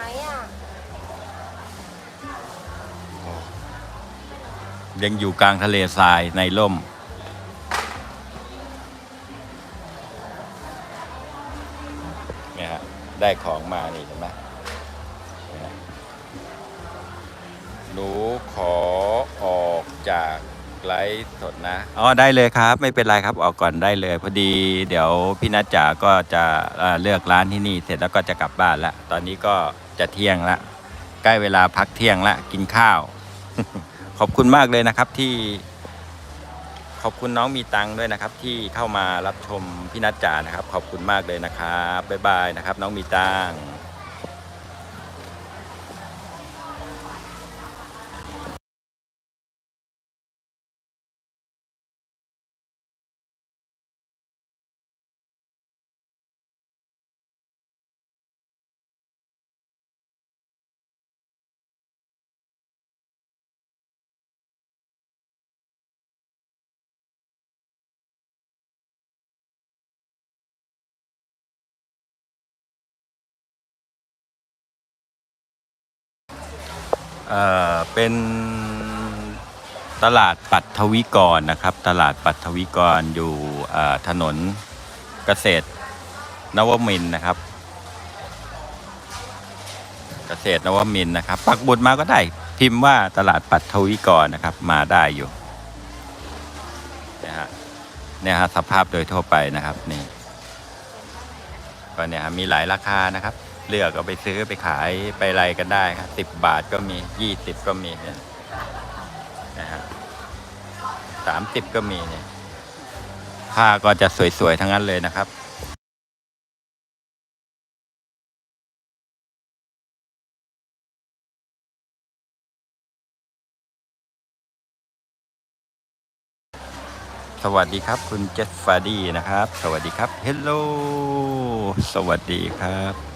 ายอะยังอยู่กลางทะเลทรายในร่ม เนี่ยฮะ ได้ของมานี่เห็นไหมหนูขอออกจากไลฟ์สดนะ อ๋อ ได้เลยครับ ไม่เป็นไรครับ ออกก่อนได้เลย พอดี เดี๋ยวพี่นัทจ๋าก็จะเลือกร้านที่นี่ เสร็จแล้วก็จะกลับบ้านละ ตอนนี้ก็ จะเที่ยงละใกล้เวลาพักเที่ยงละกินข้าว ขอบคุณมากเลยนะครับที่ ขอบคุณน้องมีตังค์ด้วยนะครับ ที่เข้ามารับชมพี่นัทจ๋านะครับ ขอบคุณมากเลยนะครับบ๊ายบายนะครับ น้องมีตัง เอ่อเป็นตลาดปัทวิกรนะครับ ตลาดปัทวิกรอยู่ถนนเกษตรนวมินนะครับ เกษตรนวมินนะครับปักบุดมาก็ได้ พิมพ์ว่าตลาดปัทวิกรนะครับมาได้อยู่นี่ยฮะเนี่ยฮะสภาพโดยทั่วไปนะครับนี่ก็เนี่ยฮะมีหลายราคานะครับ เลือกเอาไปซื้อไปขายไปอะไรกันได้ครับสิบบาทก็มียี่สิบก็มีเนี่ยนะฮะสามสิบก็มีเนี่ยผ้าก็จะสวยๆทั้งนั้นเลยนะครับสวัสดีครับ คุณเจฟฟาดี้นะครับ สวัสดีครับ เฮลโล สวัสดีครับ